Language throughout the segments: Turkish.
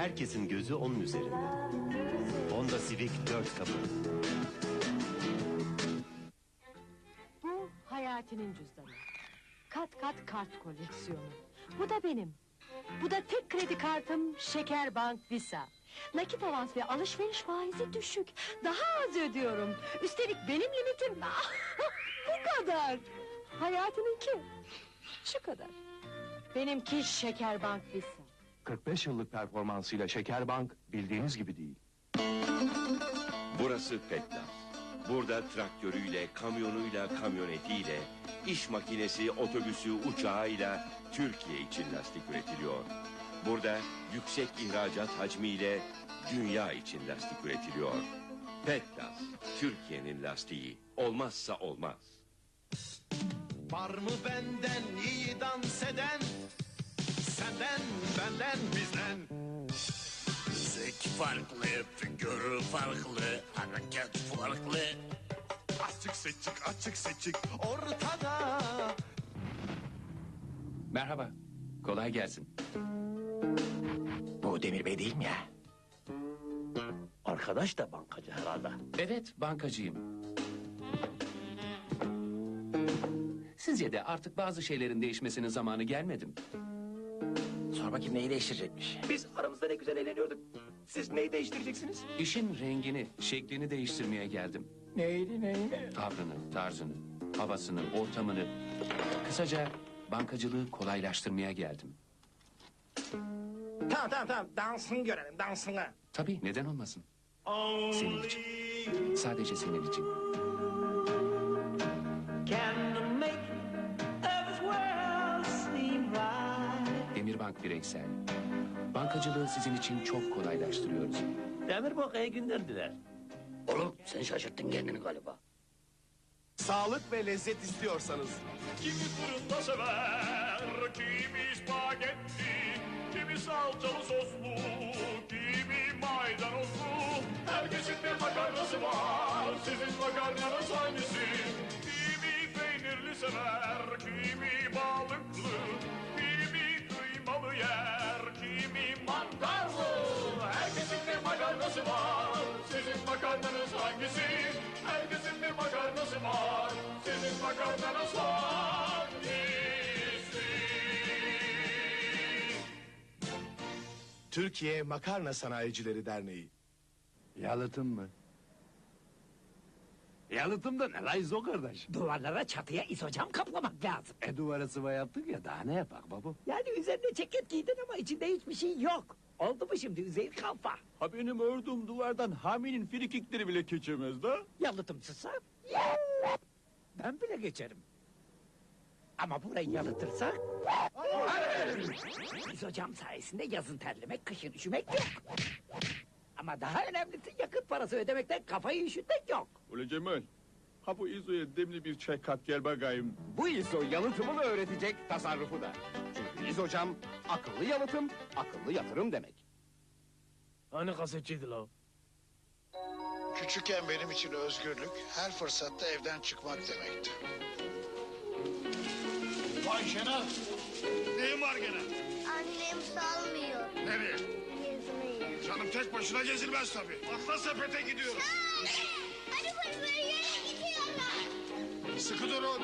herkesin gözü onun üzerinde. Honda Civic 4 kapı. Bu Hayati'nin cüzdanı. Kat kat kart koleksiyonu. Bu da benim. Bu da tek kredi kartım Şekerbank Visa. Nakit avans ve alışveriş faizi düşük. Daha az ödüyorum. Üstelik benim limitim bu kadar. Hayati'ninki şu kadar. Benimki Şekerbank Visa. 45 yıllık performansıyla Şekerbank bildiğiniz gibi değil. Burası Petlas. Burada traktörüyle, kamyonuyla, kamyonetiyle, iş makinesi, otobüsü, uçağıyla Türkiye için lastik üretiliyor. Burada yüksek ihracat hacmiyle dünya için lastik üretiliyor. Petlas, Türkiye'nin lastiği. Olmazsa olmaz. Var mı benden iyi dans eden? Senden, benden, bizden. Zek farklı, figürü farklı, hareket farklı. Açık seçik, açık seçik ortada. Merhaba. Kolay gelsin. Bu Demir Bey değil mi ya? Arkadaş da bankacı herhalde. Evet, bankacıyım. Sizce de artık bazı şeylerin değişmesinin zamanı gelmedi mi? Sor bakayım neyi değiştirecekmiş? Biz aramızda ne güzel eğleniyorduk. Siz neyi değiştireceksiniz? İşin rengini, şeklini değiştirmeye geldim. Neydi neydi? Tavrını, tarzını, havasını, ortamını. Kısaca bankacılığı kolaylaştırmaya geldim. Tamam tamam tamam dansını görelim dansını. Tabii neden olmasın? Senin için. Sadece senin için. Bireysel. Bankacılığı sizin için çok kolaylaştırıyoruz. Demir Banka'ya gönderdiler. Oğlum sen şaşırttın kendini galiba. Sağlık ve lezzet istiyorsanız Kimi fırında sever, kimi spagetti, kimi salçalı soslu, kimi maydanozlu. Herkesin bir makarnası var, sizin makarnanız hangisi? Kimi peynirli sever, kimi balıklı, kıymalı yer, kimi mantarlı. Herkesin bir makarnası var, sizin makarnanız hangisi? Herkesin bir makarnası var, sizin makarnanız hangisi? Türkiye Makarna Sanayicileri Derneği. Yalıtım mı? Yalıtım da ne lan o kardeş? Duvarlara çatıya izocam kaplamak lazım. E duvara sıva yaptık ya daha ne yapak baba? Yani üzerine ceket giydin ama içinde hiçbir şey yok. Oldu mu şimdi üzeri kalfa? Ha benim ördüğüm duvardan Hami'nin frikikleri bile geçemez da. Yalıtımsızsa ben bile geçerim. Ama burayı yalıtırsak... İzocam sayesinde yazın terlemek, kışın üşümek yok. Ama daha önemlisi yakıt parası ödemekten kafayı üşütmek yok. Ule Cemal. Ha bu İzo'ya demli bir çay kat gel bakayım. Bu İzo yalıtımını öğretecek tasarrufu da. Çünkü İzocam akıllı yalıtım, akıllı yatırım demek. Hani kasetçiydi la? Küçükken benim için özgürlük her fırsatta evden çıkmak demekti. Vay Şener, neyin var gene? Annem salmıyor. Nereye? Tek başına gezilmez tabii. Atla sepete gidiyorum. Hadi fırfır yere gidiyorlar. Sıkı durun.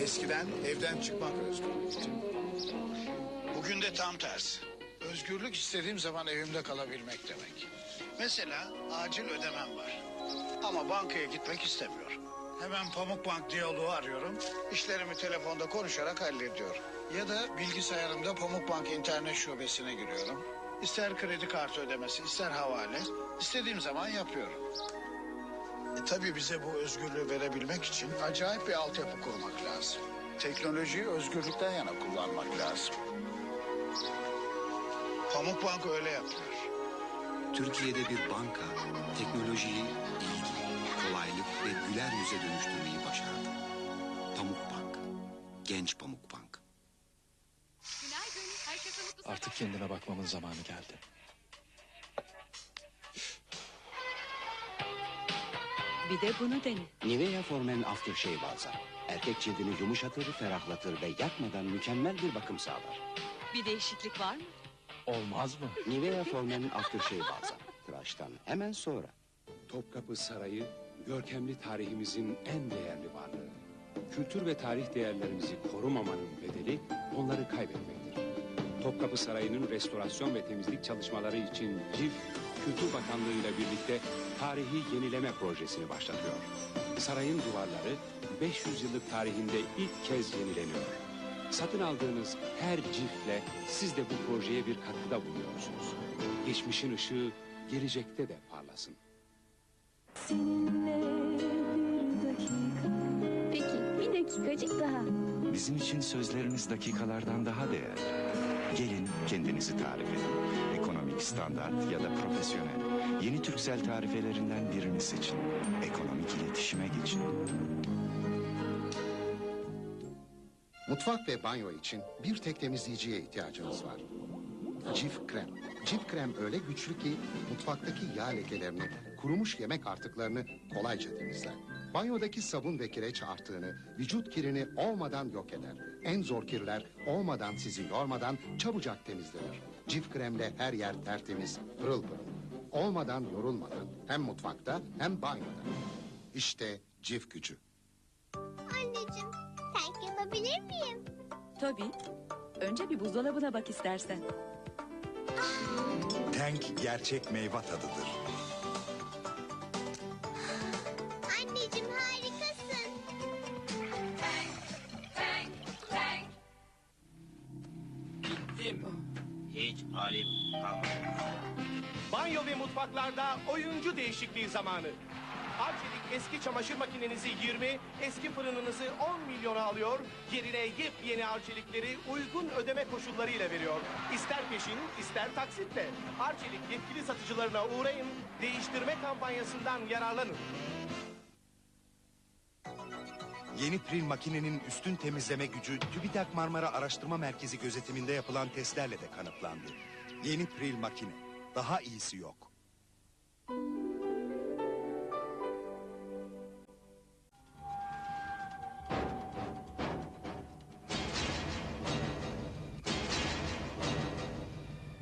Eskiden evden çıkmak özgürlüktü. Bugün de tam tersi. Özgürlük istediğim zaman evimde kalabilmek demek. Mesela acil ödemem var. Ama bankaya gitmek istemiyorum. Hemen Pamukbank diyaloğu arıyorum. İşlerimi telefonda konuşarak hallediyorum. Ya da bilgisayarımda Pamukbank internet şubesine giriyorum. İster kredi kartı ödemesi, ister havale. istediğim zaman yapıyorum. E, tabii bize bu özgürlüğü verebilmek için acayip bir altyapı kurmak lazım. Teknolojiyi özgürlükten yana kullanmak lazım. Pamukbank öyle yapıyor. Türkiye'de bir banka teknolojiyi ilgi, kolaylık ve güler yüze dönüştürmeyi başardı. Pamuk Bank. Genç Pamuk Bank. Artık kendine bakmamın zamanı geldi. Bir de bunu dene. Nivea Formen Aftershave Balsam. Erkek cildini yumuşatır, ferahlatır ve yakmadan mükemmel bir bakım sağlar. Bir değişiklik var mı? Olmaz mı? Nivea Formen Aftershave Balzam. Tıraştan hemen sonra. Topkapı Sarayı, görkemli tarihimizin en değerli varlığı. Kültür ve tarih değerlerimizi korumamanın bedeli onları kaybetmektir. Topkapı Sarayı'nın restorasyon ve temizlik çalışmaları için CİF, Kültür Bakanlığı ile birlikte tarihi yenileme projesini başlatıyor. Sarayın duvarları 500 yıllık tarihinde ilk kez yenileniyor. Satın aldığınız her cifle siz de bu projeye bir katkıda bulunuyorsunuz. Geçmişin ışığı gelecekte de parlasın. Peki bir dakikacık daha. Bizim için sözleriniz dakikalardan daha değerli. Gelin kendinizi tarif edin. Ekonomik standart ya da profesyonel. Yeni Türksel tarifelerinden birini seçin. Ekonomik iletişime geçin. Mutfak ve banyo için bir tek temizleyiciye ihtiyacınız var. Cif krem. Cif krem öyle güçlü ki mutfaktaki yağ lekelerini, kurumuş yemek artıklarını kolayca temizler. Banyodaki sabun ve kireç artığını, vücut kirini olmadan yok eder. En zor kirler olmadan sizi yormadan çabucak temizlenir. Cif kremle her yer tertemiz, pırıl pırıl. Olmadan yorulmadan hem mutfakta hem banyoda. İşte cif gücü. Yapabilir miyim? Tabii. Önce bir buzdolabına bak istersen. Tank gerçek meyve tadıdır. Anneciğim harikasın. Bittim. Hiç halim kalmadı. Banyo ve mutfaklarda oyuncu değişikliği zamanı. Arçelik eski çamaşır makinenizi 20, eski fırınınızı 10 milyona alıyor, yerine yepyeni Arçelikleri uygun ödeme koşullarıyla veriyor. İster peşin, ister taksitle. Arçelik yetkili satıcılarına uğrayın, değiştirme kampanyasından yararlanın. Yeni Pril makinenin üstün temizleme gücü TÜBİTAK Marmara Araştırma Merkezi gözetiminde yapılan testlerle de kanıtlandı. Yeni Pril makine. Daha iyisi yok.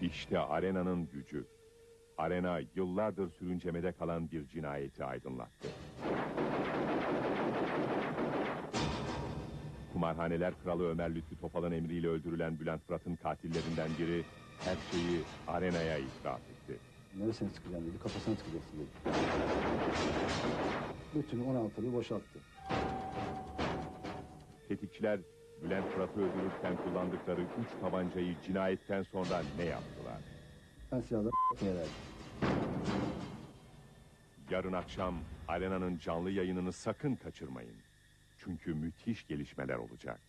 İşte arenanın gücü. Arena yıllardır sürüncemede kalan bir cinayeti aydınlattı. Kumarhaneler Kralı Ömer Lütfü Topal'ın emriyle öldürülen Bülent Fırat'ın katillerinden biri her şeyi arenaya itiraf etti. Neresine sıkacağım dedi, kafasına tıkacaksın dedi. Bütün 16'lı boşalttı. Tetikçiler Bülent Fırat'ı öldürürken kullandıkları üç tabancayı cinayetten sonra ne yaptılar? Diye verdim. Yarın akşam Arena'nın canlı yayınını sakın kaçırmayın. Çünkü müthiş gelişmeler olacak.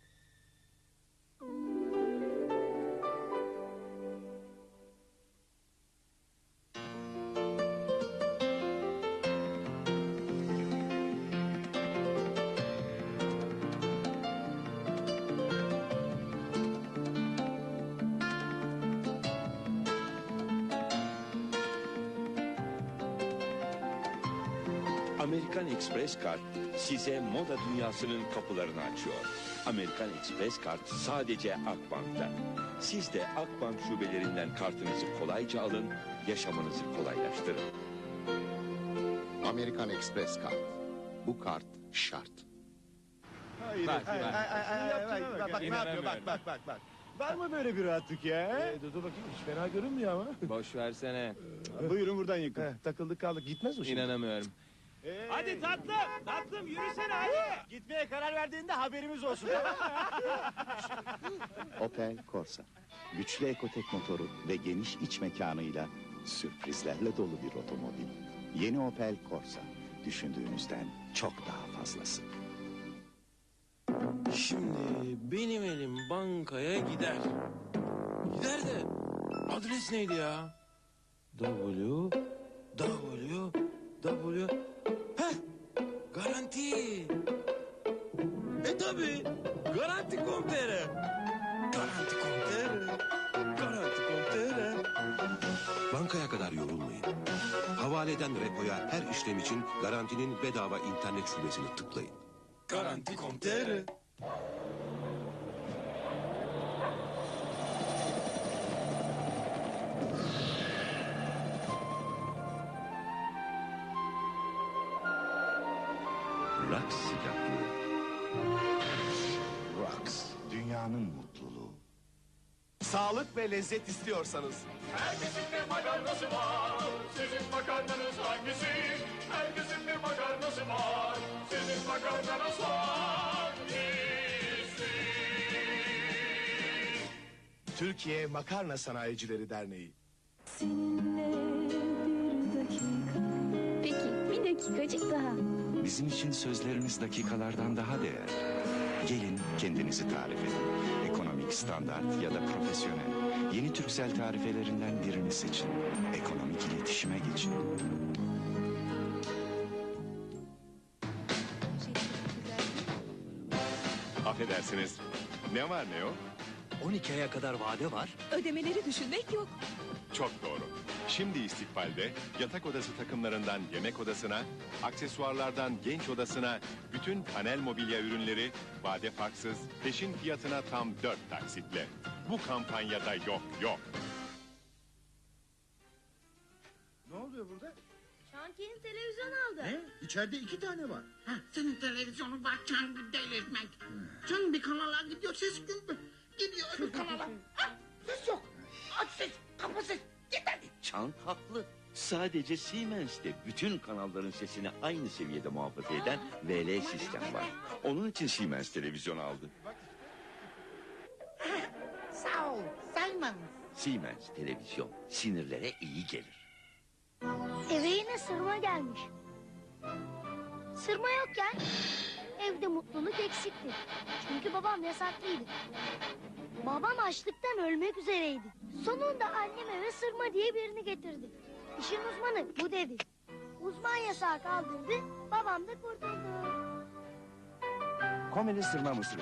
Size moda dünyasının kapılarını açıyor. Amerikan Express Kart sadece Akbank'ta. Siz de Akbank şubelerinden kartınızı kolayca alın, yaşamınızı kolaylaştırın. Amerikan Express kart. Bu kart şart. Hayır, Bak, hayır, bak. hayır, hayır, hayır, hayır, bak, bak, bak, ne yapıyor, bak, bak, bak, bak. Var mı böyle bir rahatlık ya? dur, dur bakayım, hiç fena görünmüyor ama. Boş versene. Buyurun buradan yakın. takıldık kaldık, gitmez o şimdi. İnanamıyorum. Hadi tatlım, tatlım yürüsene hadi. Gitmeye karar verdiğinde haberimiz olsun. Opel Corsa. Güçlü ekotek motoru ve geniş iç mekanıyla sürprizlerle dolu bir otomobil. Yeni Opel Corsa. Düşündüğünüzden çok daha fazlası. Şimdi benim elim bankaya gider. Gider de adres neydi ya? W W W garanti. E tabi garanti.com.tr Garanti.com.tr Garanti.com.tr Bankaya kadar yorulmayın. Hava havale eden repoya her işlem için garantinin bedava internet şubesini tıklayın. Garanti.com.tr Lux sıcaklığı. Lux, dünyanın mutluluğu. Sağlık ve lezzet istiyorsanız. Herkesin bir makarnası var. Sizin makarnanız hangisi? Herkesin bir makarnası var. Sizin makarnanız hangisi? Türkiye Makarna Sanayicileri Derneği. Peki bir dakikacık daha. Bizim için sözleriniz dakikalardan daha değerli. Gelin kendinizi tarif edin. Ekonomik, standart ya da profesyonel. Yeni Türksel tarifelerinden birini seçin. Ekonomik iletişime geçin. Affedersiniz. Ne var ne yok? 12 aya kadar vade var. Ödemeleri düşünmek yok. Çok doğru. Şimdi istikbalde yatak odası takımlarından yemek odasına, aksesuarlardan genç odasına bütün panel mobilya ürünleri vade farksız peşin fiyatına tam 4 taksitle. Bu kampanyada yok yok. Ne oluyor burada? Şantiyenin televizyon aldı. Ne? İçeride iki tane var. Ha, senin televizyonun var can delirtmek. Can bir kanala gidiyor ses gibi. Gidiyor öbür kanala. Ha, ses yok. Aç ses, kapa ses. Git hadi. Çan haklı. Sadece Siemens'te bütün kanalların sesini aynı seviyede muhafaza eden VL sistem var. Onun için Siemens televizyon aldı. Sağ ol Simon. Siemens televizyon sinirlere iyi gelir. Eve yine sırma gelmiş. Sırma yokken evde mutluluk eksikti. Çünkü babam yasaklıydı. Babam açlıktan ölmek üzereydi. Sonunda annem eve sırma diye birini getirdi. İşin uzmanı bu dedi. Uzman yasağı kaldırdı, babam da kurtuldu. Komili sırma mısır.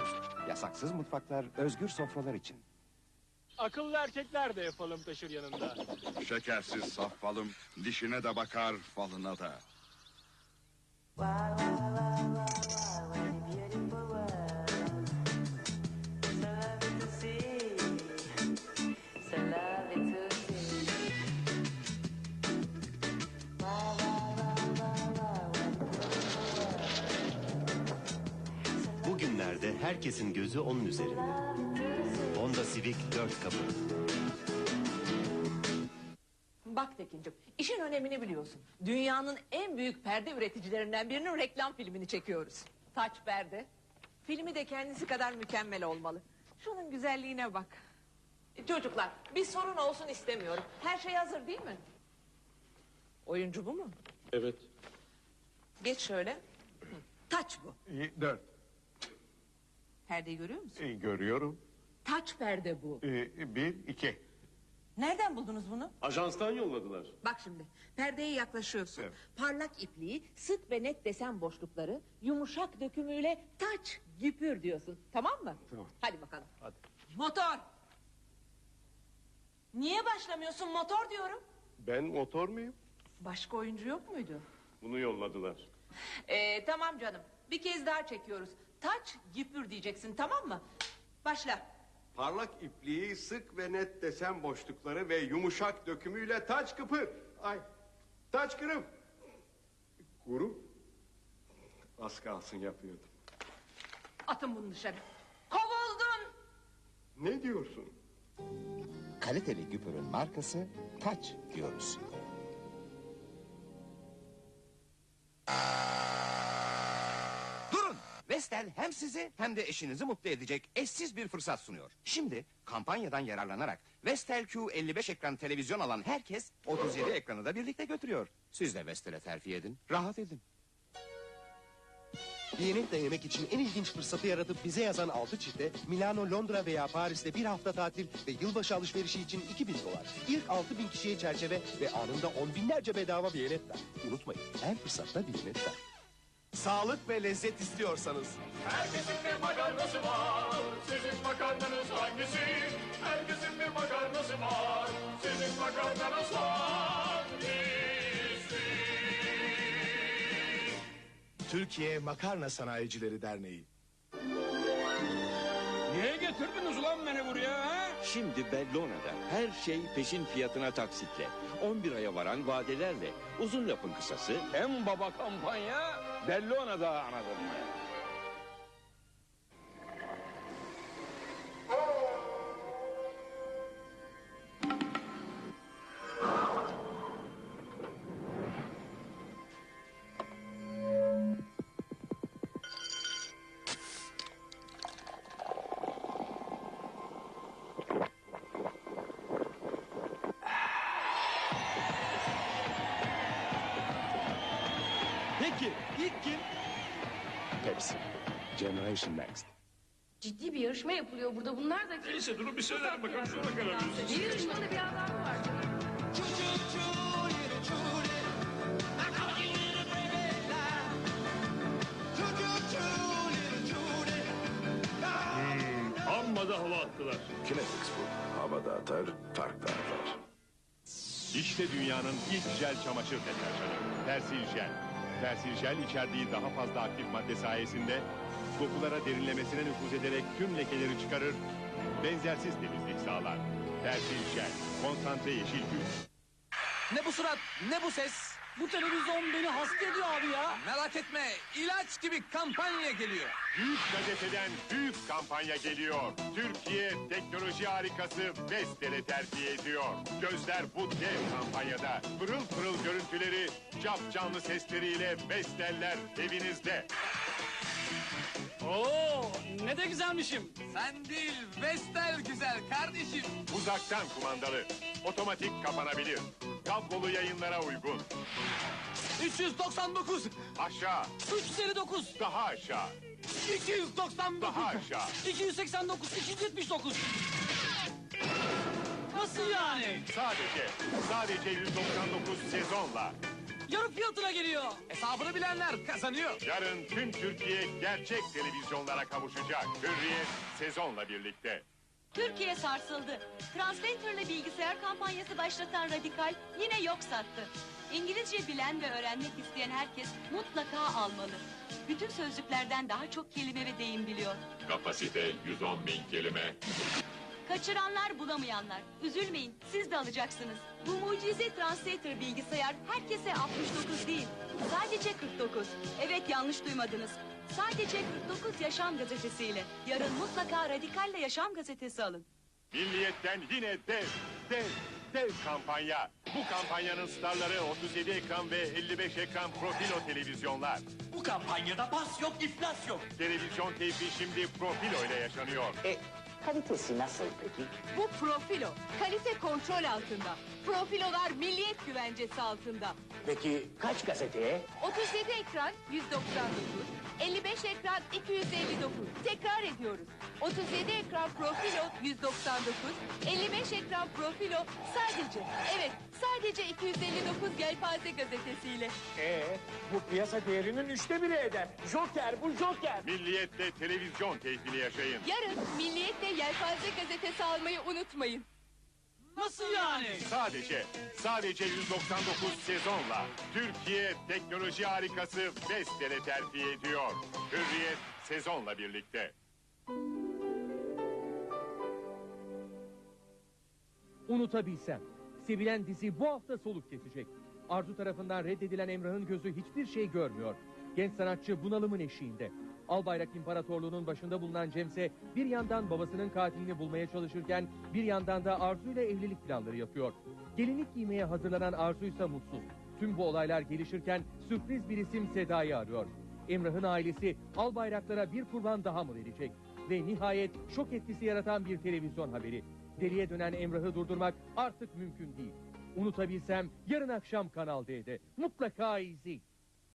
Yasaksız mutfaklar, özgür sofralar için. Akıllı erkekler de falım taşır yanında. Şekersiz saf falım, dişine de bakar, falına da. Bugünlerde herkesin gözü onun üzerinde. Honda Civic 4 kapı. Bak Tekin'cim işin önemini biliyorsun. Dünyanın en büyük perde üreticilerinden birinin reklam filmini çekiyoruz. Taç perde. Filmi de kendisi kadar mükemmel olmalı. Şunun güzelliğine bak. E, Çocuklar bir sorun olsun istemiyorum. Her şey hazır değil mi? Oyuncu bu mu? Evet. Geç şöyle. Taç bu. Dört. Perdeyi görüyor musun? görüyorum. Taç perde bu. bir, iki. Nereden buldunuz bunu? Ajanstan yolladılar. Bak şimdi perdeye yaklaşıyorsun. Parlak ipliği, sık ve net desen boşlukları, yumuşak dökümüyle taç, güpür diyorsun. Tamam mı? Tamam. Hadi bakalım. Motor. Niye başlamıyorsun motor diyorum. Ben motor muyum? Başka oyuncu yok muydu? Bunu yolladılar. Ee, tamam canım. Bir kez daha çekiyoruz. Taç, güpür diyeceksin tamam mı? Başla. Parlak ipliği, sık ve net desen boşlukları ve yumuşak dökümüyle taç kıpır. Ay, taç kırım. Kuru. Az kalsın yapıyordum. Atın bunu dışarı. Kovuldun. Ne diyorsun? Kaliteli güpürün markası Taç diyoruz. Vestel hem sizi hem de eşinizi mutlu edecek eşsiz bir fırsat sunuyor. Şimdi kampanyadan yararlanarak Vestel Q55 ekran televizyon alan herkes 37 ekranı da birlikte götürüyor. Siz de Vestel'e terfi edin, rahat edin. Yeni denemek için en ilginç fırsatı yaratıp bize yazan altı çifte Milano, Londra veya Paris'te bir hafta tatil ve yılbaşı alışverişi için 2000 dolar. İlk 6000 kişiye çerçeve ve anında on binlerce bedava biletler. Unutmayın her fırsatta biletler. Sağlık ve lezzet istiyorsanız. Herkesin bir makarnası var. Sizin makarnanız hangisi? Herkesin bir makarnası var. Sizin makarnanız hangisi? Türkiye Makarna Sanayicileri Derneği. Niye getirdiniz ulan beni buraya ha? Şimdi Bellona'da her şey peşin fiyatına taksitle. 11 aya varan vadelerle. Uzun lafın kısası. En baba kampanya Bellona'da anladın mı? İlk kim? Pepsi. Generation Next. Ciddi bir yarışma yapılıyor burada. Bunlar da kim? Neyse durun bir söyleyelim bakalım şuna karar veririz. Bir yarışmada bir adam var. Hmm, amma da hava attılar. Kinetix bu. Havada atar, fark da atar. İşte dünyanın ilk jel çamaşır deterjanı. Persil Jel. Persil Jel içerdiği daha fazla aktif madde sayesinde dokulara derinlemesine nüfuz ederek tüm lekeleri çıkarır, benzersiz temizlik sağlar. Persil Jel, konsantre yeşil gül. Ne bu surat, ne bu ses? Bu televizyon beni hasta ediyor abi ya. Merak etme, ilaç gibi kampanya geliyor. Büyük gazeteden büyük kampanya geliyor. Türkiye teknoloji harikası Vestel'e terfi ediyor. Gözler bu dev kampanyada. Pırıl pırıl görüntüleri, cap canlı sesleriyle Vestel'ler evinizde. Oo, ne de güzelmişim. Sen değil, Vestel güzel kardeşim. Uzaktan kumandalı, otomatik kapanabilir. Kablolu yayınlara uygun. 399, Aşağı, 359, daha aşağı, 299, daha aşağı. 289, 279. Nasıl yani? Sadece, sadece 199 sezonla. Yarı fiyatına geliyor. Hesabını bilenler kazanıyor. Yarın tüm Türkiye gerçek televizyonlara kavuşacak. Hürriyet sezonla birlikte. Türkiye sarsıldı. Translator'la bilgisayar kampanyası başlatan Radikal yine yok sattı. İngilizce bilen ve öğrenmek isteyen herkes mutlaka almalı. Bütün sözlüklerden daha çok kelime ve deyim biliyor. Kapasite 110 bin kelime. Kaçıranlar bulamayanlar. Üzülmeyin siz de alacaksınız. Bu mucize Translator bilgisayar herkese 69 değil. Sadece 49. Evet yanlış duymadınız. Sadece 49 Yaşam gazetesiyle. Yarın mutlaka Radikal'le Yaşam gazetesi alın. Milliyetten yine dev, dev, dev kampanya. Bu kampanyanın starları 37 ekran ve 55 ekran profilo televizyonlar. Bu kampanyada bas yok, iflas yok. Televizyon keyfi şimdi profilo ile yaşanıyor. Kalitesi nasıl peki? Bu profilo. Kalite kontrol altında. Profilolar milliyet güvencesi altında. Peki kaç gazeteye? 37 ekran 199, 55 ekran 259. Tekrar ediyoruz. 37 ekran profilo 199, 55 ekran profilo sadece, evet sadece 259 Gelpaze gazetesiyle. Ee, bu piyasa değerinin üçte biri eder. Joker bu Joker. Milliyette televizyon keyfini yaşayın. Yarın Milliyet'te Yelpaze gazetesi almayı unutmayın. Nasıl yani? Sadece, sadece 199 sezonla Türkiye teknoloji harikası Vestel'e terfi ediyor. Hürriyet sezonla birlikte. Unutabilsem. Sevilen dizi bu hafta soluk kesecek. Arzu tarafından reddedilen Emrah'ın gözü hiçbir şey görmüyor. Genç sanatçı bunalımın eşiğinde. Albayrak İmparatorluğu'nun başında bulunan Cemse bir yandan babasının katilini bulmaya çalışırken bir yandan da Arzu ile evlilik planları yapıyor. Gelinlik giymeye hazırlanan Arzu ise mutsuz. Tüm bu olaylar gelişirken sürpriz bir isim Seda'yı arıyor. Emrah'ın ailesi Albayraklara bir kurban daha mı verecek? Ve nihayet şok etkisi yaratan bir televizyon haberi. Deliye dönen Emrah'ı durdurmak artık mümkün değil. Unutabilsem yarın akşam Kanal D'de. Mutlaka izleyin.